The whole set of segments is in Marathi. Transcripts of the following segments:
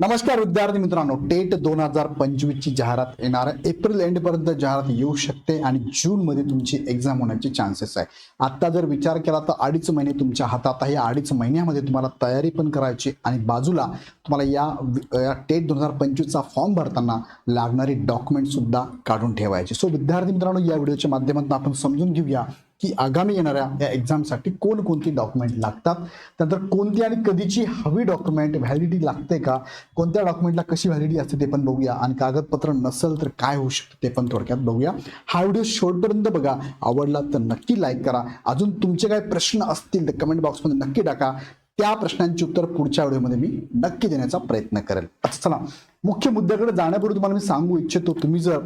नमस्कार विद्यार्थी मित्रांनो टेट दोन हजार पंचवीसची जाहिरात येणार एप्रिल एंड पर्यंत जाहिरात येऊ शकते आणि जून मध्ये तुमची एक्झाम होण्याचे चान्सेस आहे. आता जर विचार केला तर अडीच महिने तुमच्या हातात आहे. अडीच महिन्यामध्ये तुम्हाला तयारी पण करायची आणि बाजूला तुम्हाला या टेट दोन हजार पंचवीसचा फॉर्म भरताना लागणारी डॉक्युमेंट सुद्धा काढून ठेवायची. सो विद्यार्थी मित्रांनो या व्हिडिओच्या माध्यमातून आपण समजून घेऊया की आगामी येणाऱ्या या एक्झामसाठी कोणकोणती डॉक्युमेंट लागतात? त्यानंतर कोणती आणि कधीची हवी डॉक्युमेंट व्हॅलिडिटी लागते का? कोणत्या डॉक्युमेंटला कशी व्हॅलिडिटी असते ते पण बघूया. आणि कागदपत्र नसेल तर काय होऊ शकतं ते पण थोडक्यात बघूया. हा व्हिडिओ शेवटपर्यंत बघा. आवडला तर नक्की लाईक करा. अजून तुमचे काही प्रश्न असतील तर कमेंट बॉक्समध्ये नक्की टाका. त्या प्रश्नांची उत्तर पुढच्या व्हिडिओमध्ये मी नक्की देण्याचा प्रयत्न करेल. चला. मुख्य मुद्द्याकडे जाण्यापूर्वी तुम्हाला मी सांगू इच्छितो तुम्ही जर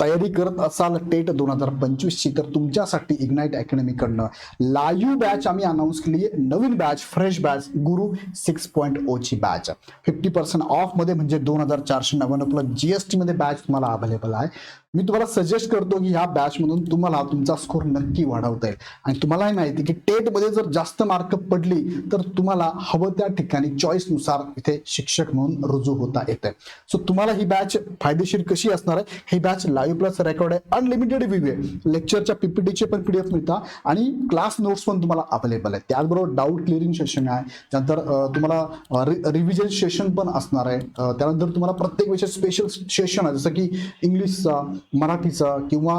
तयारी करत असाल टेट दोन हजार पंचवीसची तर तुमच्यासाठी इग्नाईट अकॅडमीकडनं लाईव्ह बॅच आम्ही अनाऊन्स केली आहे. नवीन batch fresh batch Guru six point ओची batch. Fifty percent ऑफमध्ये म्हणजे दोन हजार चारशे नव्याण्णव प्लस जी एस टीमध्ये बॅच तुम्हाला अवेलेबल आहे. मी तुम्हाला सजेस्ट करतो की ह्या बॅचमधून तुम्हाला तुमचा स्कोर नक्की वाढवता येईल. आणि तुम्हालाही माहिती आहे की टेटमध्ये जर जास्त मार्क पडली तर तुम्हाला हवं त्या ठिकाणी चॉईसनुसार इथे शिक्षक म्हणून रुजू होता येते सो तुम्हाला ही बॅच फायदेशीर कशी असणार आहे? ही बॅच लाईव्ह प्लस रेकॉर्ड आहे. अनलिमिटेड व्ह्यू आहे. लेक्चरच्या पीपीटीचे पण पीडीएफ मिळतात आणि क्लास नोट्स पण तुम्हाला अवेलेबल आहे त्याचबरोबर डाऊट क्लिअरिंग सेशन आहे. त्यानंतर तुम्हाला रिव्हिजन सेशन पण असणार आहे. त्यानंतर तुम्हाला प्रत्येक विषय स्पेशल सेशन आहे. जसं की इंग्लिशचा मराठीचा किंवा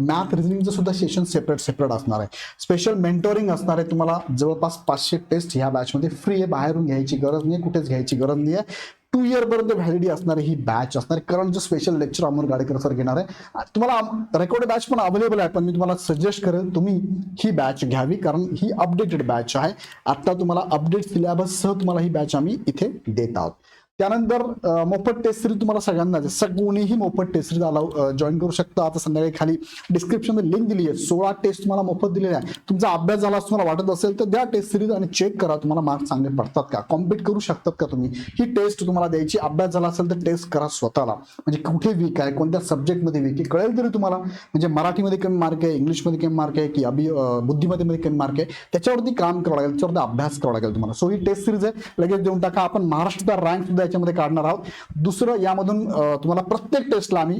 मॅथ रिझनिंगचं सुद्धा सेशन सेपरेट सेपरेट असणार आहे. स्पेशल मेंटोरिंग असणार आहे. तुम्हाला जवळपास पाचशे टेस्ट ह्या बॅचमध्ये फ्री आहे. बाहेरून घ्यायची गरज नाही कुठेच घ्यायची गरज नाही आहे टू इयर पर्यंत व्हॅलिडी असणारी ही बॅच असणार आहे. करंटचं special lecture Amol Gadekar sir घेणार आहे तुम्हाला रेकॉर्ड बॅच पण अवेलेबल आहे पण मी तुम्हाला सजेस्ट करेल तुम्ही ही बॅच घ्यावी. कारण ही अपडेटेड बॅच आहे. आता तुम्हाला अपडेट सिलेबससह तुम्हाला ही बॅच आम्ही इथे देत आहोत. त्यानंतर मोफत टेस्ट सिरीज तुम्हाला सगळ्यांना जसं कोणीही मोफत टेस्ट सिरीज अलाव जॉईन करू शकता. आता संध्याकाळी खाली डिस्क्रिप्शन लिंक दिली आहे सोळा टेस्ट तुम्हाला मोफत दिलेले आहे तुमचा अभ्यास झाला असं तुम्हाला वाटत असेल तर द्या टेस्ट सिरीज आणि चेक करा. तुम्हाला मार्क्स चांगले पडतात का? कॉम्पिट करू शकतात का तुम्ही? ही टेस्ट तुम्हाला द्यायची. अभ्यास झाला असेल तर टेस्ट करा स्वतःला. म्हणजे कुठे वीक आहे? कोणत्या सब्जेक्टमध्ये वीक आहे? कळेल तरी तुम्हाला. म्हणजे मराठीमध्ये कमी मार्क आहे इंग्लिशमध्ये कमी मार्क आहे की अभि अं, बुद्धिमत्तेमध्ये कमी मार्क आहे. त्याच्यावरती काम करावं लागेल. त्याच्यावरती अभ्यास करावा लागेल तुम्हाला. सो ही टेस्ट सिरीज आहे. लगेच देऊन टाका. आपण महाराष्ट्राचा रँक सुद्धा याच्यामध्ये काढणार आहोत. दुसरं यामधून तुम्हाला प्रत्येक टेस्टला आम्ही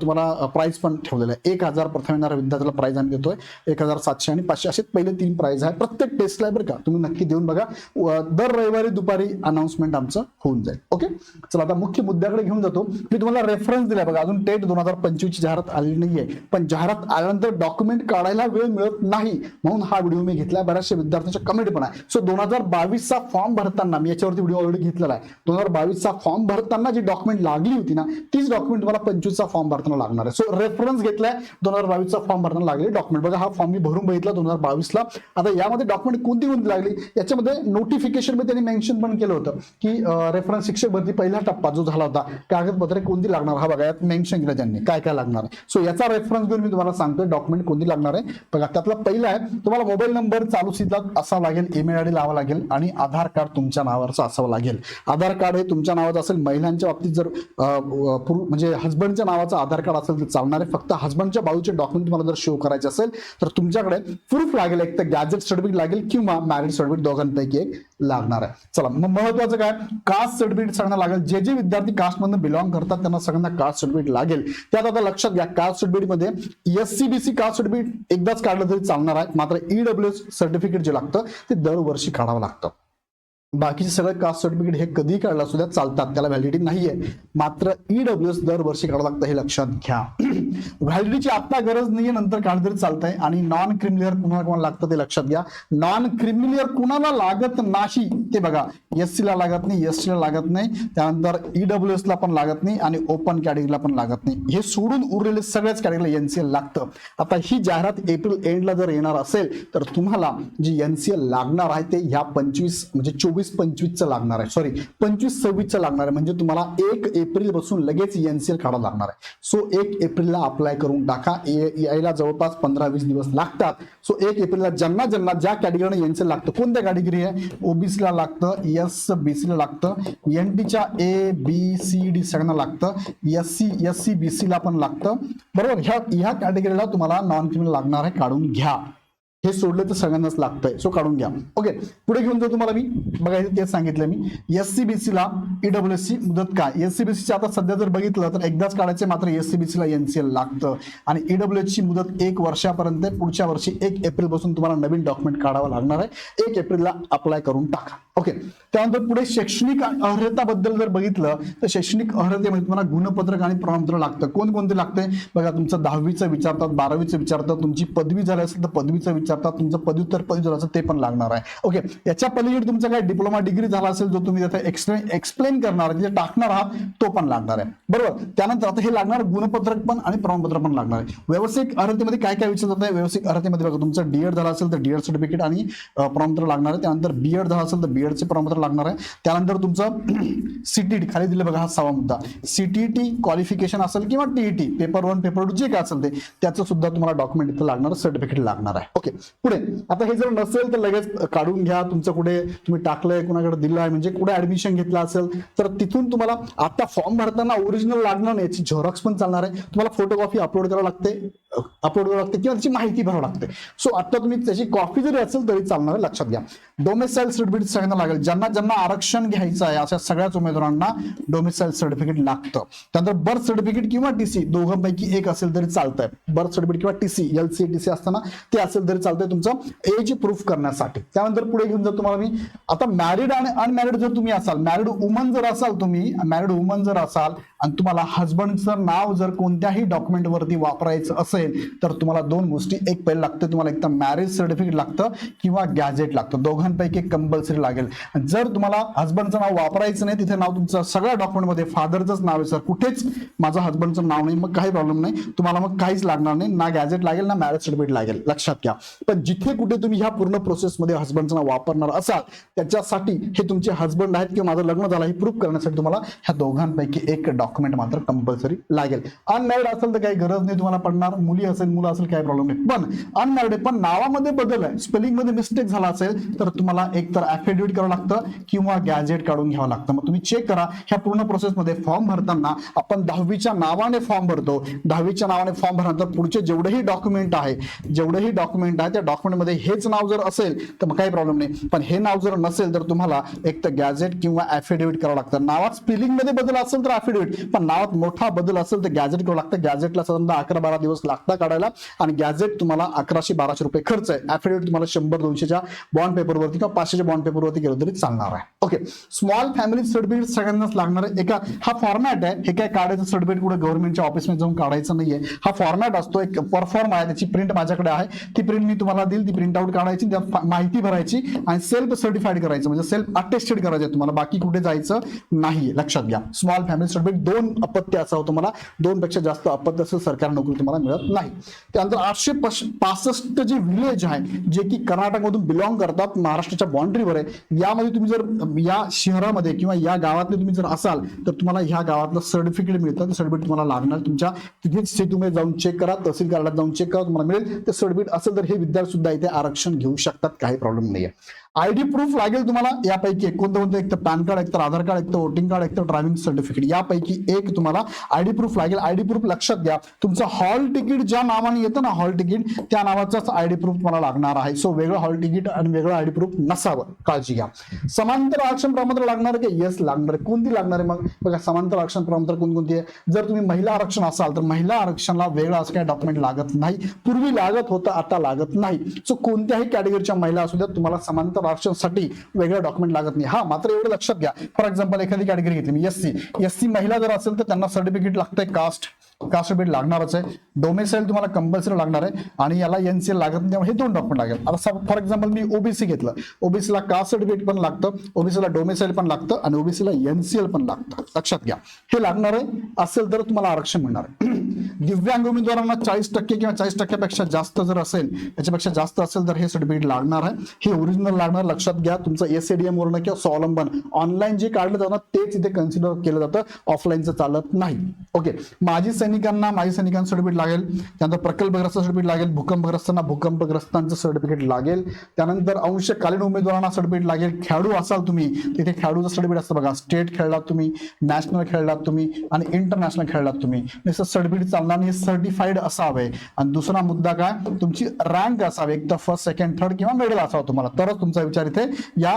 तुम्हाला प्राईज पण ठेवलेलं आहे. एक हजार प्रथम येणाऱ्या विद्यार्थ्याला प्राईज आम्ही देतोय. एक हजार सातशे आणि पाचशे. असे पहिले तीन प्राईज आहे प्रत्येक टेस्टला आहे बरं का. तुम्ही नक्की देऊन बघा. दर रविवारी दुपारी अनाऊन्समेंट आमचं होऊन जाईल. ओके चला आता मुख्य मुद्द्याकडे घेऊन जातो. मी तुम्हाला रेफरन्स दिला बघा. अजून टेट दोन हजार पंचवीसची जाहिरात आलेली नाहीये. पण जाहिरात आल्यानंतर डॉक्युमेंट काढायला वेळ मिळत नाही. म्हणून हा व्हिडिओ मी घेतला बऱ्याचशा विद्यार्थ्यांच्या कमेंट पण आहे. सो दोन हजार बावीसचा फॉर्म भरताना मी याच्यावरती व्हिडिओ ऑलरेडी घेतलेला आहे. दोन हजार बावीसचा फॉर्म भरताना जी डॉक्युमेंट लागली होती ना तीच डॉक्युमेंट तुम्हाला पंचवीसचा फॉर्म भरताना लागणार आहे. सो रेफरन्स घेतलाय दोन हजार बावीसचा फॉर्म भरताना लागले डॉक्युमेंट बघा हा फॉर्म मी भरून बघितला दोन हजार बावीसला. आता यामध्ये डॉक्युमेंट कोणती कोणती लागली? याच्यामध्ये नोटिफिकेशनमध्ये त्यांनी मेन्शन पण केलं होतं की रेफरन्स शिक्षक भरती पहिला टप्पा जो झाला होता कागदपत्रे कोणती लागणार? हा बघा यात मेन्शन केलं त्यांनी काय काय लागणार आहे. सो याचा रेफरन्स घेऊन मी तुम्हाला सांगतोय डॉक्युमेंट कोणती लागणार आहे. बघा त्यातला पहिला आहे तुम्हाला मोबाईल नंबर चालू सीटला असावा लागेल ईमेल आय डी लावा लागेल आणि आधार कार्ड तुमच्या नावावरचं असावं लागेल. आधार कार्ड हे तुमच्या नावाचं असेल महिलांच्या बाबतीत जर म्हणजे हस्बंडच्या नावाचं आधार कार्ड असेल तर चालणार. आहे फक्त हस्बंडच्या बाजूचे डॉक्युमेंट तुम्हाला जर शो करायचे असेल तर तुमच्याकडे प्रूफ लागेल एक तर गॅजेट सर्टिफिकेट लागेल किंवा मॅरिड सर्टिफिकेट दोघांपैकी एक लागणार आहे. चला मग महत्वाचं काय? कास्ट सर्टिफिकेट सगळ्यांना लागेल. जे जे विद्यार्थी कास्टमधून बिलॉंग करतात त्यांना सगळ्यांना कास्ट सर्टिफिकेट लागेल. त्यात आता लक्षात घ्या caste सर्टिफिकेटमध्ये S C B C caste certificate एकदाच काढलं तरी चालणार आहे. मात्र ईडब्ल्यू सर्टिफिकेट जे लागतं ते दरवर्षी काढावं लागतं. बाकीचे सगळे कास्ट सर्टिफिकेट हे कधी काढलं सुद्धा चालतात. त्याला व्हॅलिडिटी नाहीये. मात्र ईडब्ल्यू एस दरवर्षी काढावं लागतं हे लक्षात घ्या. व्हॅलिडिटीची आता गरज नाहीये नंतर काढ तरी चालतंय. आणि नॉन क्रिमिलियर कुणाला कोणाला लागतं ते लक्षात घ्या. नॉन क्रिमिलियर कुणाला लागत नाही ते बघा. एस ला लागत नाही एस ला लागत नाही. त्यानंतर ईडब्ल्यू एसला पण लागत नाही आणि ओपन कॅटेगरीला पण लागत नाही. हे सोडून उरलेले सगळ्याच कॅटेगरीला एनसीएल लागतं. आता ही जाहिरात एप्रिल एंडला जर येणार असेल तर तुम्हाला जी एनसीएल लागणार आहे ते ह्या पंचवीस म्हणजे चोवीस पंचवीसचं लागणार आहे. सॉरी पंचवीस सव्वीसचं लागणार आहे. म्हणजे तुम्हाला एक एप्रिल बसून लगेच एनसीएल काढावं लागणार आहे. सो एक एप्रिलला अप्लाय करून टाका. यायला जवळपास पंधरा वीस दिवस लागतात. सो एक एप्रिलला ज्यांना ज्यांना ज्या कॅटेगरीनं एनसीएल लागतं कोणत्या कॅटेगरी आहे? ओबीसीला लागतं एस बी सीला लागतं. एन टीच्या ए बी सी डी सगळ्यांना लागतं. S C S C B सीला पण लागतं. बरोबर? ह्या ह्या कॅटेगरीला तुम्हाला नॉन क्रिमिनल लागणार आहे. काढून घ्या. हे सोडलं तर सगळ्यांनाच लागतंय. सो काढून घ्या. ओके पुढे घेऊन जाऊ तुम्हाला मी. बघायचं तेच सांगितलं मी. एस सी बी ला ईडब्ल्यू सी मुदत काय? एस सी बी आता सध्या जर बघितलं तर एकदाच काढायचे मात्र एस सी बी ला एनसीएल लागतं. आणि ईडब्ल्यू ची मुदत एक वर्षापर्यंत पुढच्या वर्षी एक एप्रिलपासून तुम्हाला नवीन डॉक्युमेंट काढावं लागणार आहे. एक एप्रिलला अप्लाय करून टाका. ओके त्यानंतर पुढे शैक्षणिक अर्हताबद्दल जर बघितलं तर शैक्षणिक अर्हतेमध्ये तुम्हाला गुणपत्रक आणि प्रमाणपत्र लागतं. कोणकोणते लागते बघा तुमचं दहावीचं विचारतात बारावीचं विचारतात तुमची पदवी झाली असेल तर पदवीचं विचारतात तुमचं पदव्युत्तर पदवी असं ते पण लागणार आहे. ओके याच्या पलीकडे तुमचा काय डिप्लोमा डिग्री झाला असेल जो तुम्ही त्याचा एक्सप्लेन एक्सप्लेन करणार तिथे टाकणार आहात तो पण लागणार आहे. बरोबर? त्यानंतर आता हे लागणार गुणपत्रक पण आणि प्रमाणपत्र पण लागणार आहे. व्यावसायिक अर्हतेमध्ये काय काय विचारलं जात आहे? व्यावसायिक अर्हतेमध्ये बघा तुमचं डीएड झालं असेल तर डीएड सर्टिफिकेट आणि प्रमाणपत्र लागणार आहे. त्यानंतर बीएड झालं असेल तर बीएडचे प्रमाणपत्र लागणार आहे. त्यानंतर तुमचं सीटीटी खाली दिलं बघा हा सहावा मुद्दा. सीटीटी क्वालिफिकेशन असेल किंवा TET paper one paper two जे काय असेल ते त्याचं सुद्धा तुम्हाला डॉक्युमेंट इथं लागणार सर्टिफिकेट लागणार आहे. ओके पुढे आता हे जर नसेल तर लगेच काढून घ्या. तुमचं कुठे तुम्ही टाकलंय कुणाकडे दिलं आहे म्हणजे कुठे ऍडमिशन घेतलं असेल तर तिथून तुम्हाला आता फॉर्म भरताना ओरिजिनल लागणार नाही. याची झेरॉक्स पण चालणार आहे. तुम्हाला फोटोकॉपी अपलोड करावं लागते अपलोड करावं लागते किंवा त्याची माहिती भरावं लागते. सो आता तुम्ही त्याची कॉपी जरी असेल तरी चालणार आहे लक्षात घ्या. डोमेसाईल सर्टिफिकेट सगळ्यांना लागेल. ज्यांना ज्यांना आरक्षण घ्यायचं आहे अशा सगळ्याच उमेदवारांना डोमेसाईल सर्टिफिकेट लागतं. त्यानंतर बर्थ सर्टिफिकेट किंवा टीसी दोघांपैकी एक असेल तरी चालतंय. बर्थ सर्टिफिकेट किंवा TC L C T C असताना ते असेल तरी चालतंय तुमचं एज प्रूफ करण्यासाठी. त्यानंतर पुढे घेऊन जर तुम्हाला मी. आता मॅरिड आणि अनमॅरिड जर तुम्ही असाल मॅरिड वुमन जर असाल तुम्ही मॅरिड वुमन जर असाल आणि तुम्हाला हजबंडचं नाव जर कोणत्याही डॉक्युमेंटवरती वापरायचं असेल तर तुम्हाला दोन गोष्टी. एक पहिले लागतं तुम्हाला एक तर मॅरेज सर्टिफिकेट लागतं किंवा गॅजेट लागतं. दोघांपैकी कंपल्सरी लागेल. जर तुम्हाला हजबंडचं नाव वापरायचं नाही तिथे नाव तुमचं सगळ्या डॉक्युमेंटमध्ये फादरचंच नाव आहे सर. कुठेच माझं हजबंडचं नाव नाही मग काही प्रॉब्लेम नाही. तुम्हाला मग काहीच लागणार नाही. ना गॅजेट लागेल ना मॅरेज सर्टिफिकेट लागेल. लक्षात घ्या. पण जिथे कुठे तुम्ही ह्या पूर्ण प्रोसेसमध्ये हजबंडचं नाव वापरणार असाल त्याच्यासाठी हे तुमचे हजबंड आहेत किंवा माझं लग्न झालं हे प्रूफ करण्यासाठी तुम्हाला ह्या दोघांपैकी एक डॉक्युमेंट डॉक्युमेंट मात्र कंपल्सरी लागेल. अनमॅरिड असेल तर काही गरज नाही तुम्हाला पडणार. मुली असेल मुलं असेल काही प्रॉब्लेम नाही. पण अनमॅरिड पण नावामध्ये बदल आहे. स्पेलिंगमध्ये मिस्टेक झाला असेल तर तुम्हाला एक तर ऍफिडेव्हिट करावं लागतं किंवा गॅजेट काढून घ्यावं लागतं. मग तुम्ही चेक करा. ह्या पूर्ण प्रोसेसमध्ये फॉर्म भरताना आपण दहावीच्या नावाने फॉर्म भरतो. दहावीच्या नावाने फॉर्म भरल्यानंतर पुढचे जेवढेही डॉक्युमेंट आहे जेवढेही डॉक्युमेंट आहे त्या डॉक्युमेंटमध्ये हेच नाव जर असेल तर मग काही प्रॉब्लेम नाही. पण हे नाव जर नसेल तर तुम्हाला एक तर गॅजेट किंवा ऍफिडेव्हिट करावं लागतं. नावात स्पेलिंगमध्ये बदल असेल तर ऍफिडेव्हिट पण नावात मोठा बदल असेल तर गॅजेट करावं लागतं. गॅजेटला साधारणतः अकरा बारा दिवस लागतात काढायला आणि गॅजेट तुम्हाला अकराशे बाराशे रुपये खर्च आहे. ॲफिडेविट तुम्हाला शंभर दोनशेच्या बॉन्ड पेपरवरती किंवा पाचशेच्या बॉन्ड पेपरवरती गेलं तरी चालणार आहे. ओके स्मॉल फॅमिली सर्टिफिकेट सगळ्यांनाच लागणार आहे. एका हा फॉर्मॅट आहे. हे काय काढायचं सर्टिफिकेट कुठे? गव्हर्नमेंटच्या ऑफिसमध्ये जाऊन काढायचं नाहीये. हा फॉर्मॅट असतो. एक परफॉर्म आहे. त्याची प्रिंट माझ्याकडे आहे. ती प्रिंट मी तुम्हाला देईल. ती प्रिंट आउट काढायची. त्यात माहिती भरायची आणि सेल्फ सर्टिफाईड करायचं. म्हणजे सेल्फ अटेस्टेड करायचं तुम्हाला. बाकी कुठे जायचं नाही लक्षात घ्या. स्मॉल फॅमिली सर्टिफिकेट दोन अपत्य असावं तुम्हाला दोन पेक्षा जास्त अपत्य असं सरकारी नोकरी तुम्हाला मिळत नाही. त्यानंतर आठशे पश- पासष्ट जे विलेज आहे जे की कर्नाटकमधून बिलॉंग करतात महाराष्ट्राच्या बाउंड्रीवर आहे यामध्ये तुम्ही जर या शहरामध्ये किंवा या गावातले तुम्ही जर असाल तर तुम्हाला ह्या गावातलं सर्टिफिकेट मिळतं. ते सर्टिफिकेट तुम्हाला लागणार तुमच्या तिथेच तुम्ही जाऊन चेक करा तहसील कार्यालयात जाऊन चेक करा तुम्हाला मिळेल. ते सर्टिफिकेट असेल तर हे विद्यार्थी सुद्धा इथे आरक्षण घेऊ शकतात. काही प्रॉब्लेम नाही आहे आयडी प्रूफ लागेल तुम्हाला. यापैकी एक कोणतं कोणतं एक तर पॅन कार्ड एक तर आधार कार्ड एक तर वोटिंग कार्ड एक तर ड्रायव्हिंग सर्टिफिकेट. यापैकी एक तुम्हाला आयडी प्रूफ लागेल. आयडी प्रूफ लक्षात घ्या. तुमचं हॉल तिकीट ज्या नावाने येतं ना हॉल तिकीट त्या नावाचाच आयडी प्रूफ तुम्हाला लागणार आहे. सो वेगळं हॉल तिकीट आणि वेगळं आयडी प्रूफ नसावं. काळजी घ्या. समांतर आरक्षण प्रमाणपत्र लागणार की का? येस लागणार आहे. कोणती लागणार आहे मग? बघा समांतर आरक्षण प्रमाणपत्र कोणकोणती आहे? जर तुम्ही महिला आरक्षण असाल तर महिला आरक्षणाला वेगळं असं काही डॉक्युमेंट लागत नाही. पूर्वी लागत होतं आता लागत नाही. सो कोणत्याही कॅटेगरीच्या महिला असू द्या तुम्हाला समांतर आरक्षणासाठी वेगळं डॉक्युमेंट लागत नाही. हा मात्र एवढं लक्षात घ्या. फॉर एक्झाम्पल एखादी कॅटेगरी घेतली मी एससी एससी महिला जर असेल तर त्यांना सर्टिफिकेट लागतंय कास्ट कास्ट सर्टिफिकेट लागणारच आहे. डोमेसाईल तुम्हाला कंपल्सरी लागणार आहे आणि याला एनसीएल लागत नाही हे दोन डॉक्युमेंट लागेल. आता फॉर एक्झाम्पल मी ओबीसी घेतलं. ओबीसीला कास्ट सर्टिफिकेट पण लागतं ओबीसीला डोमेसाईल पण लागतं आणि ओबीसीला एनसीएल पण लागतं. लक्षात घ्या. हे लागणार आहे असेल तर तुम्हाला आरक्षण मिळणार आहे. दिव्यांग उमेदवारांना चाळीस टक्के किंवा चाळीस टक्क्यापेक्षा जास्त जर असेल त्याच्यापेक्षा जास्त असेल तर हे सर्टिफिकेट लागणार आहे. हे ओरिजिनल लागणार लागणार लक्षात घ्या तुमचं एसएडीएम वरनं किंवा स्वावलंबन ऑनलाईन जे काढलं जातं तेच इथे कन्सिडर केलं जातं. ऑफलाईनचं चालत नाही. ओके माजी सैनिकांना माजी सैनिकांचं सर्टिफिकेट लागेल. त्यानंतर प्रकल्पग्रस्त सर्टिफिकेट लागेल. भूकंपग्रस्तांना भूकंपग्रस्तांचं सर्टिफिकेट लागेल. त्यानंतर अंशकालीन उमेदवारांना सर्टिफिकेट लागेल. खेळाडू असाल तुम्ही तिथे खेळाडूचं सर्टिफिकेट असतं बघा. स्टेट खेळलात तुम्ही नॅशनल खेळलात तुम्ही आणि इंटरनॅशनल खेळलात तुम्ही. सर्टिफिकेट चालणार नाही सर्टिफाईड असावे. आणि दुसरा मुद्दा काय? तुमची रँक असावी. एक तर फर्स्ट सेकंड थर्ड किंवा मेडल असावं तुम्हाला. तरच तुमचा विचार इथे या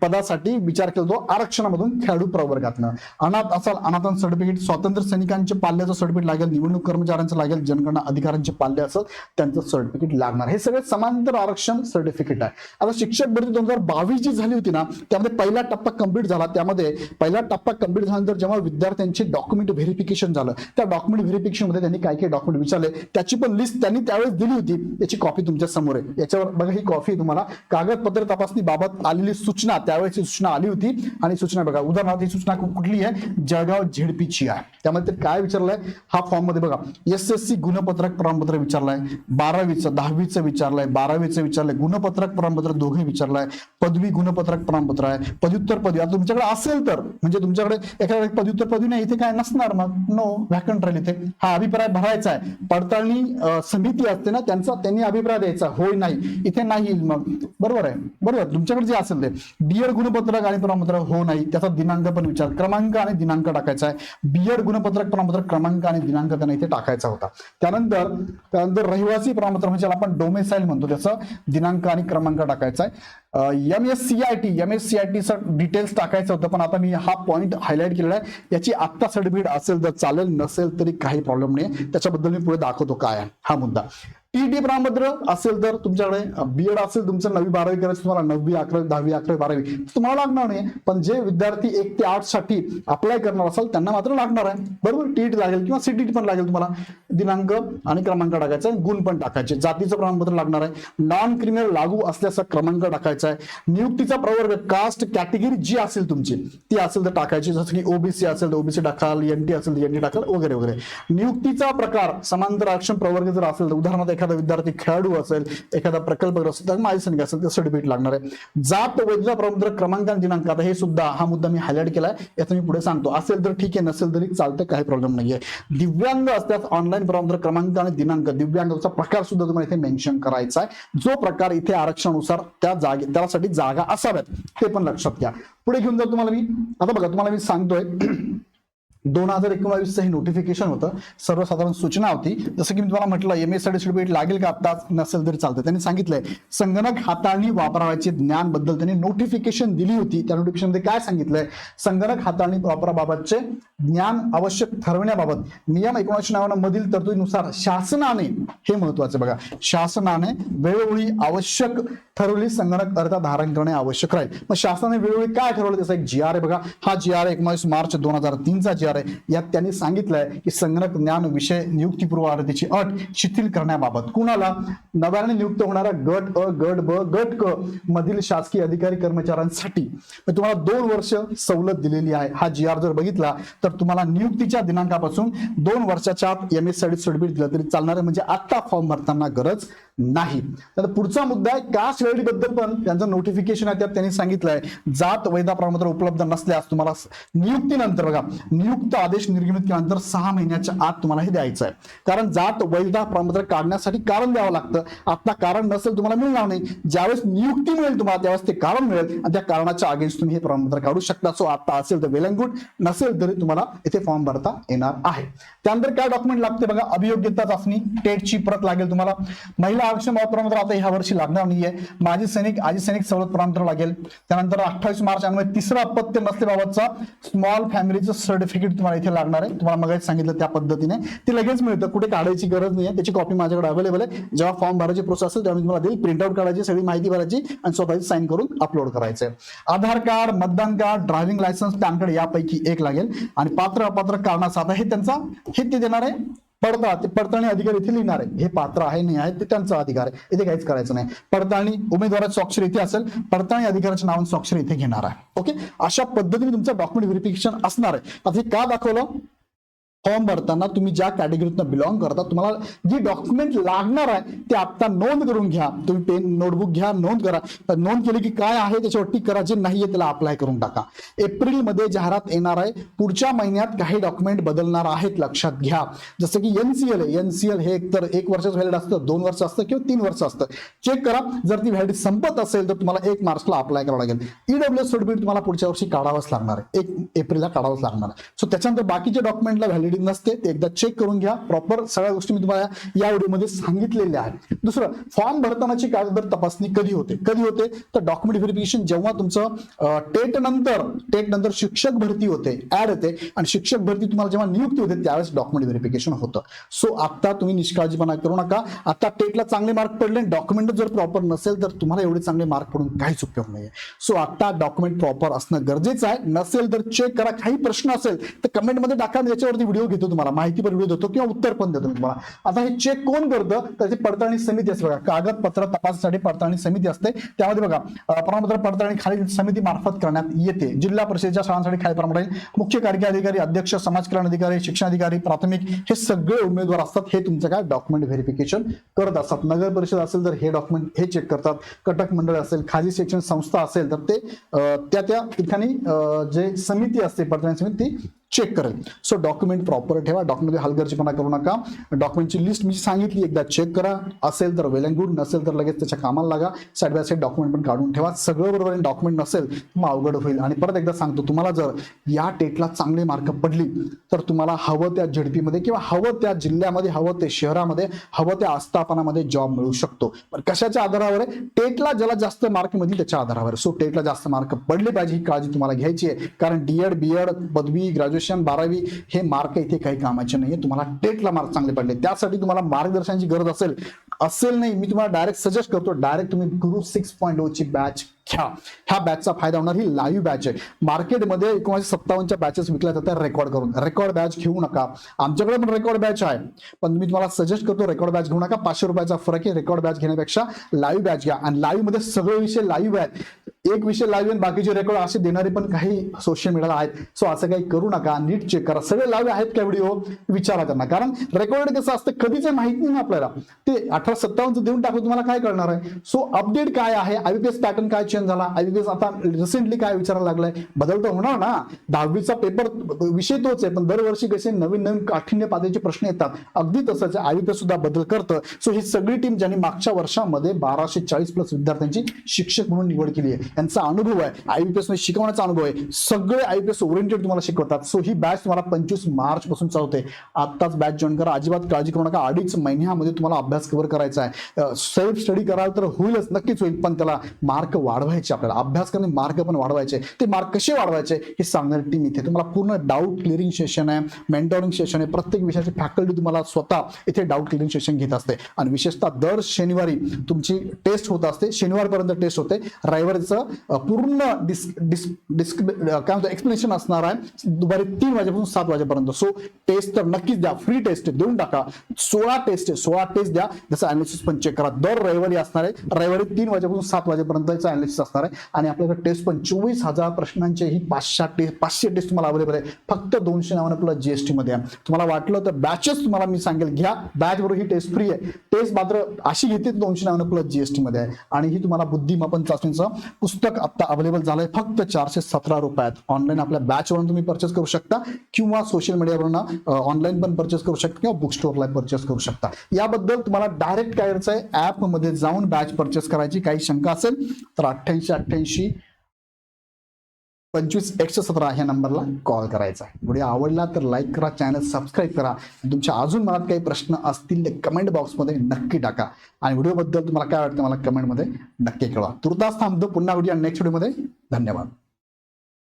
पदासाठी विचार केला जातो आरक्षणामधून खेळाडू प्रवर्गातनं अनाथ असाल अनाथांचं सर्टिफिकेट स्वातंत्र्य सैनिकांचे पाल्याचं सर्टिफिकेट लागेल निवडणूक कर्मचाऱ्यांचं लागेल जनगणना अधिकाऱ्यांचे पाल्य असेल त्यांचं सर्टिफिकेट लागणार. हे सगळे समांतर आरक्षण सर्टिफिकेट आहे. आता शिक्षक भरती दोन हजार बावीस जी झाली होती ना त्यामध्ये पहिला टप्पा कंप्लीट झाला. त्यामध्ये पहिला टप्पा कंप्लीट झाल्यानंतर जेव्हा विद्यार्थ्यांचे डॉक्युमेंट व्हेरिफिकेशन झालं त्या डॉक्युमेंट व्हेरिफिकेशनमध्ये त्यांनी काय काय डॉक्युमेंट विचारले त्याची पण लिस्ट त्यांनी त्यावेळेस दिली होती. याची कॉपी तुमच्यासमोर आहे. याच्यावर बघा ही कॉपी तुम्हाला कागदपत्र तपासणी बाबत आलेली सूचना त्यावेळेस सूचना आली होती. आणि सूचना बघा उदाहरणार्थ ही सूचना कुठली आहे? जळगाव झेडपीची आहे. त्यामध्ये ते काय विचारलंय? हा फॉर्ममध्ये बघा एस एस सी गुणपत्रक प्रमाणपत्र विचारलंय बारावीचं दहावीचं विचारलंय बारावीचं विचारलंय गुणपत्रक प्रमाणपत्र दोघे विचारलंय पदवी गुणपत्रक प्रमाणपत्र आहे पदव्युत्तर पदवी. आता तुमच्याकडे असेल तर म्हणजे तुमच्याकडे एखाद्या पदव्युत्तर पदवी नाही इथे काय नसणार मग? नो व्हॅकंट राहील इथे. हा अभिप्राय भरायचा आहे. पडताळणी समिती असते ना त्यांचा त्यांनी अभिप्राय द्यायचा. होय नाही. इथे नाही येईल मग. बरोबर आहे? बरोबर तुमच्याकडे जे असेल ते. बीएड गुणपत्रक आणि प्रमाणपत्र हो नाही त्याचा दिनांक पण विचार. क्रमांक आणि दिनांक टाकायचा आहे. बीएड गुणपत्रक प्रमाणपत्र क्रमांक आणि दिनांक त्यांना इथे टाकायचा होता. त्यानंतर त्यानंतर रहिवासी प्रमाणपत्र म्हणजे आपण डोमेसाईल म्हणतो त्याचा दिनांक आणि क्रमांक टाकायचा आहे. M S C I T M S C I टीचं डिटेल्स टाकायचं होतं पण आता मी हा पॉईंट हायलाईट केलेला आहे. याची आत्ता सर्टिफिकेट असेल तर चालेल नसेल तरी काही प्रॉब्लेम नाही त्याच्याबद्दल मी पुढे दाखवतो काय आहे. हा मुद्दा. टीटी प्रमाणपत्र असेल तर तुमच्याकडे बी एड असेल तुमचं नवी बारावी करायचं तुम्हाला नववी अकरावी दहावी अकरावी बारावी. तुम्हाला लागणार नाही पण जे विद्यार्थी एक ते आठसाठी अप्लाय करणार असाल त्यांना मात्र लागणार आहे. बरोबर? टीटी लागेल किंवा सीटीटी पण लागेल तुम्हाला. दिनांक आणि क्रमांक टाकायचा आहे गुण पण टाकायचे. जातीचं प्रमाणपत्र लागणार आहे. नॉन क्रिमिनल लागू असल्याचा क्रमांक टाकायचा आहे. नियुक्तीचा प्रवर्ग कास्ट कॅटेगरी जी असेल तुमची ती असेल तर टाकायची. जसं की ओबीसी असेल तर ओबीसी टाकाल एनटी असेल तर एनटी टाकाल वगैरे वगैरे. नियुक्तीचा प्रकार समांतर आरक्षण प्रवर्ग जर असेल तर उदाहरणार्थ एखादा विद्यार्थी खेळाडू असेल एखादा प्रकल्प असेल तर माझी सैनिक असेल तर सर्टिफिकेट लागणार आहे. जात वैधता प्रमाणपत्र क्रमांक आणि दिनांक आता हे सुद्धा हा मुद्दा मी हायलाइट केलाय याचा मी पुढे सांगतो. असेल तर ठीक आहे नसेल तरी चालतं काही प्रॉब्लेम नाहीये. दिव्यांग असतात ऑनलाईन प्रमाणपत्र क्रमांक आणि दिनांक. दिव्यांगाचा प्रकार सुद्धा तुम्हाला इथे मेन्शन करायचा आहे. जो प्रकार इथे आरक्षणानुसार त्या जागे त्यासाठी जागा असाव्यात ते पण लक्षात घ्या. पुढे घेऊन जातो तुम्हाला मी. आता बघा तुम्हाला मी सांगतोय दोन हजार एकोणावीसचं हे नोटिफिकेशन होतं. सर्वसाधारण सूचना होती. जसं की मी तुम्हाला म्हटलं एम एस सर्टिफिकेट लागेल का आता नसेल तरी चालतं त्यांनी सांगितलंय संगणक हाताळणी वापरावायचे ज्ञानबद्दल त्यांनी नोटिफिकेशन दिली होती. त्या नोटिफिकेशनमध्ये काय सांगितलंय? संगणक हाताळणी वापराबाबतचे ज्ञान आवश्यक ठरवण्याबाबत. नियम एकोणीसशे नव्याण्णव मधील तरतुदीनुसार शासनाने हे महत्त्वाचे बघा शासनाने वेळोवेळी आवश्यक ठरवली संगणक अर्थ धारण करणे आवश्यक राहील. मग शासनाने वेळोवेळी काय ठरवलं? त्याचा एक जी आर आहे बघा. हा जी आर एकोणीस मार्च दोन हजार तीनचा जी आर आहे. यात त्यांनी सांगितलंय की संगणक ज्ञान विषय नियुक्तीपूर्व अर्हतेची अट शिथिल करण्याबाबत. कुणाला? नव्याने नियुक्त होणारा गट अ गट ब गट क मधील शासकीय अधिकारी कर्मचाऱ्यांसाठी. तुम्हाला दोन वर्ष सवलत दिलेली आहे. हा जी आर जर बघितला तर तुम्हाला नियुक्तीच्या दिनांकापासून दोन वर्षाच्या आत एम एस सर्टिफिकेट दिलं तरी चालणार आहे. म्हणजे आत्ता फॉर्म भरताना गरज नाही. तर पुढचा मुद्दा आहे कास्ट व्हॅलिडी बद्दल पण त्यांचं नोटिफिकेशन आहे. त्यात त्यांनी सांगितलंय जात वैधा प्रमाणपत्र उपलब्ध नसल्यास तुम्हाला नियुक्तीनंतर बघा नियुक्त आदेश निर्गमित केल्यानंतर सहा महिन्याच्या आत तुम्हाला हे द्यायचं आहे. कारण जात वैधता प्रमाणपत्र काढण्यासाठी कारण द्यावं लागतं. आता कारण नसेल तुम्हाला मिळणार नाही. ज्यावेळेस नियुक्ती मिळेल तुम्हाला त्यावेळेस ते कारण मिळेल आणि त्या कारणाच्या अगेन्स्ट तुम्ही हे प्रमाणपत्र काढू शकता. सो आता असेल तर वेल अँड गुड. नसेल तरी तुम्हाला इथे फॉर्म भरता येणार आहे. त्यानंतर काय डॉक्युमेंट लागते बघा? अभियोग्यता चाचणी टेटची प्रत लागेल तुम्हाला. महिला आरक्षण प्रमाणपत्र आता ह्या वर्षी लागणार नाहीये. माजी सैनिक आजी सैनिक सवलत प्रमाणपत्र लागेल. त्यानंतर अठ्ठावीस मार्च अन्वये तिसरं अपत्य नसल्याबाबतचा स्मॉल फॅमिलीचं सर्टिफिकेट तुम्हाला इथे लागणार आहे. तुम्हाला मग सांगितलं त्या पद्धतीने. ते लगेच मिळतं. कुठे काढायची गरज नाही आहे त्याची कॉपी माझ्याकडे अवेलेबल आहे. जेव्हा फॉर्म भरायची प्रोसेस असेल तेव्हा मी तुम्हाला देईल. प्रिंटआउट काढायची सगळी माहिती भरायची आणि स्वतःची साईन करून अपलोड करायचं आधार कार्ड मतदान card driving licence PAN card यापैकी एक लागेल. आणि पात्र अपात्र कारणास आता हे त्यांचा हे ते देणार आहे. पडताळ ते पडताळणी अधिकारी इथे लिहिणार आहे. हे पात्र आहे नाही आहे ते त्यांचा अधिकार आहे. इथे काहीच करायचं नाही. पडताळणी उमेदवाराची स्वाक्षरी इथे असेल पडताळणी अधिकाऱ्याच्या नावाने स्वाक्षरी इथे घेणार आहे. ओके? अशा पद्धतीने तुमचं डॉक्युमेंट व्हेरिफिकेशन असणार आहे. आता हे का दाखवलं? फॉर्म भरताना तुम्ही ज्या कॅटेगरीतनं बिलॉंग करता तुम्हाला जी डॉक्युमेंट लागणार आहे ते आत्ता नोंद करून घ्या. तुम्ही पेन नोटबुक घ्या नोंद करा. तर नोंद केली की काय आहे त्याच्यावरती करा जे नाहीये त्याला अप्लाय करून टाका. एप्रिलमध्ये जाहिरात येणार आहे. पुढच्या महिन्यात काही डॉक्युमेंट बदलणार आहेत लक्षात घ्या. जसं की एनसीएल आहे. एनसीएल हे एकतर एक वर्षाचं व्हॅलिड असतं दोन वर्ष असतं किंवा तीन वर्ष असतं. चेक करा. जर ती व्हॅलिड संपत असेल तर तुम्हाला एक मार्चला अप्लाय करावं लागेल. ईडब्ल्यू सर्टिफिकेट तुम्हाला पुढच्या वर्षी काढावंच लागणार आहे. एक एप्रिलला काढावंच लागणार सो त्याच्यानंतर बाकीच्या डॉक्युमेंटला व्हॅलिडिटी नसते ते एकदा चेक करून घ्या. प्रॉपर सगळ्या गोष्टी मी तुम्हाला या व्हिडिओमध्ये सांगितलेल्या आहेत. दुसरं फॉर्म भरतानाची कागदपत्र तपासणी कधी होते? कधी होते? तर डॉक्युमेंट व्हेरिफिकेशन जेव्हा तुमचं टेट नंतर टेट नंतर शिक्षक भरती होते ऍड होते आणि शिक्षक भरती तुम्हाला जेव्हा नियुक्ती होते त्यावेळेस डॉक्युमेंट व्हेरिफिकेशन होतं. सो आता तुम्ही निष्काळजीपणा करू नका. आता टेटला चांगले मार्क पडले डॉक्युमेंट जर प्रॉपर नसेल तर तुम्हाला एवढे चांगले मार्क पडून काहीच उपयोग नाही सो आता डॉक्युमेंट प्रॉपर असणं गरजेचं आहे. नसेल तर चेक करा. काही प्रश्न असेल तर कमेंटमध्ये टाका याच्यावरती व्हिडिओ घेतो तुम्हाला माहिती पण व्हिडिओ देतो किंवा उत्तर पण देतो तुम्हाला. आता हे चेक कोण करतं? त्याची पडताळणी समिती असते बघा. कागदपत्र तपासासाठी पडताळणी समिती असते. त्यामध्ये बघा प्रमाणपत्र पडताळणी खाली समिती मार्फत करण्यात येते. जिल्हा परिषदेच्या शाळांसाठी खाली प्रमाणे मुख्य कार्यकारी अधिकारी अध्यक्ष समाज कल्याण अधिकारी शिक्षण अधिकारी प्राथमिक हे सगळे उमेदवार असतात. हे तुमचं काय? डॉक्युमेंट व्हेरिफिकेशन करत असतात. नगर परिषद असेल तर हे डॉक्युमेंट हे चेक करतात. कटक मंडळ असेल खाजगी शिक्षण संस्था असेल तर ते त्या त्या ठिकाणी जे समिती असते पडताळणी समिती चेक करेल सो डॉक्युमेंट प्रॉपर ठेवा. डॉक्युमेंट हलगर्जीपणा करू नका. डॉक्युमेंटची लिस्ट मी सांगितली एकदा चेक करा. असेल तर वेल अँड गुड नसेल तर लगेच त्याच्या कामाला लागा. साईड बाय साईड डॉक्युमेंट पण काढून ठेवा. सगळं बरोबर डॉक्युमेंट नसेल मग अवघड होईल. आणि परत एकदा सांगतो तुम्हाला जर या टेटला चांगले मार्क पडली तर तुम्हाला हवं त्या झडपीमध्ये किंवा हवं त्या जिल्ह्यामध्ये हवं ते शहरामध्ये हवं त्या आस्थापनामध्ये जॉब मिळू शकतो. पण कशाच्या आधारावर आहे? टेटला ज्याला जास्त मार्क मिळतील त्याच्या आधारावर. सो टेटला जास्त मार्क पडले पाहिजे ही काळजी तुम्हाला घ्यायची आहे. कारण डीएड बीएड पदवी ग्रॅज्युएशन बारावी हे मार्क इथे काही कामाचे नाहीये. तुम्हाला टेटला मार्क चांगले पडले. त्यासाठी तुम्हाला मार्गदर्शनाची गरज असेल. असेल नाही मी तुम्हाला डायरेक्ट सजेस्ट करतो. डायरेक्ट तुम्ही गुरु सिक्स पॉईंट ओची बॅच घ्या ह्या बॅचचा फायदा होणार ही लाईव्ह बॅच आहे. मार्केटमध्ये एकोणीसशे सत्तावन्नच्या बॅचेस विकल्या जातात रेकॉर्ड करून. रेकॉर्ड बॅच घेऊ नका. आमच्याकडे पण रेकॉर्ड बॅच आहे. पण मी तुम्हाला सजेस्ट करतो रेकॉर्ड बॅच घेऊ नका. पाचशे रुपयाचा फरक आहे. रेकॉर्ड बॅच घेण्यापेक्षा लाईव्ह बॅच घ्या. आणि लाईव्हमध्ये सगळे विषय लाईव्ह आहेत. एक विषय लाईव्ह आणि बाकीचे रेकॉर्ड असे देणारे पण काही सोशल मीडियाला आहेत. सो असं काही करू नका. नीट चेक करा. सगळे लाईव्ह आहेत का व्हिडिओ विचारा त्यांना. कारण रेकॉर्ड कसं असतं कधीच माहीत नाही ना आपल्याला. ते अठरा सत्तावन्नचं देऊन टाकून तुम्हाला काय करणार आहे? सो अपडेट काय आहे? आयबीपीएस पॅटर्न काय चेंज झाला. आयबीपीएस आता रिसेंटली काय विचारायला लागलाय? बदल तर होणार ना. दहावीचा पेपर विषय तोच आहे. पण दरवर्षी कसे नवीन नवीन काठिण्य पातळीचे प्रश्न येतात. अगदी तसंच आयुक्त सुद्धा बदल करतं. सो ही सगळी टीम ज्यांनी मागच्या वर्षामध्ये बाराशे चाळीस प्लस विद्यार्थ्यांची शिक्षक म्हणून निवड केली आहे. यांचा अनुभव आहे. आयुपीएसमध्ये शिकवण्याचा अनुभव आहे. सगळे आयुपीएस ओरिएंटेड तुम्हाला शिकवतात. सो ही बॅच तुम्हाला पंचवीस मार्च पासून चालते आत्ताच बॅच जॉईन करा. अजिबात काळजी करू नका. अडीच महिन्यामध्ये तुम्हाला अभ्यास कव्हर करायचा आहे. सेल्फ स्टडी कराल तर होईलच. नक्कीच होईल. पण त्याला मार्क वाढवायचे आपल्याला. अभ्यास करणे मार्क पण वाढवायचे. ते मार्क कसे वाढवायचे हे सांगणारी टीम इथे. तुम्हाला पूर्ण डाऊट क्लिअरिंग सेशन आहे मेंटॉरिंग सेशन आहे. प्रत्येक विषयाची फॅकल्टी तुम्हाला स्वतः इथे डाऊट क्लिअरिंग सेशन घेत असते. आणि विशेषतः दर शनिवारी तुमची टेस्ट होत असते. शनिवारपर्यंत टेस्ट होते. रविवारीचं पूर्ण डिस डिस डिस्क काय म्हणतो एक्सप्लेनेशन असणार आहे. दुपारी तीन वाजेपासून सात वाजेपर्यंत. सो टेस्ट तर नक्कीच द्या. फ्री टेस्ट देऊन टाका. सोळा टेस्ट आहे. सोळा टेस्ट द्या. जसं अनालिसिस पण चेक करा. दर रविवारी असणार आहे. रविवारी तीन वाजेपासून सात वाजेपर्यंत अनालिसिस असणार आहे. आणि आपल्याकडे टेस्ट पण चोवीस हजार प्रश्नांचे ही पाचशे टेस्ट पाचशे टेस्ट तुम्हाला अवेलेबल आहे. फक्त दोनशे नावानं प्लस जीएसटी मध्ये आहे. तुम्हाला वाटलं तर बॅचेस तुम्हाला मी सांगेल. घ्या. बॅच बरोबर ही टेस्ट फ्री आहे. टेस्ट मात्र अशी घेते दोनशे नावानं प्लस जीएसटी मध्ये आहे. आणि ही तुम्हाला बुद्धिमापन चाचणीचं पुस्तक आता अवेलेबल झालंय. फक्त चारशे सतरा रुपयात. ऑनलाईन आपल्या बॅचवरून तुम्ही परचेस करू शकता किंवा सोशल मीडियावरून ऑनलाईन पण परचेस करू शकता किंवा बुक स्टोअरला परचेस करू शकता. याबद्दल तुम्हाला डायरेक्ट काय करायचं आहे. जाऊन बॅच परचेस करायची काही शंका असेल तर अठ्ठ्याऐंशी अठ्ठ्याऐंशी. पंचवीस एकशे सतरा ह्या नंबरला कॉल करायचा आहे. व्हिडिओ आवडला तर लाईक करा चॅनल सबस्क्राईब करा. तुमच्या अजून मनात काही प्रश्न असतील ते कमेंट बॉक्समध्ये नक्की टाका. आणि व्हिडिओबद्दल तुम्हाला काय वाटतं मला कमेंटमध्ये नक्की कळवा. तुर्तास थांबतो. पुन्हा व्हिडिओ नेक्स्ट व्हिडिओमध्ये धन्यवाद.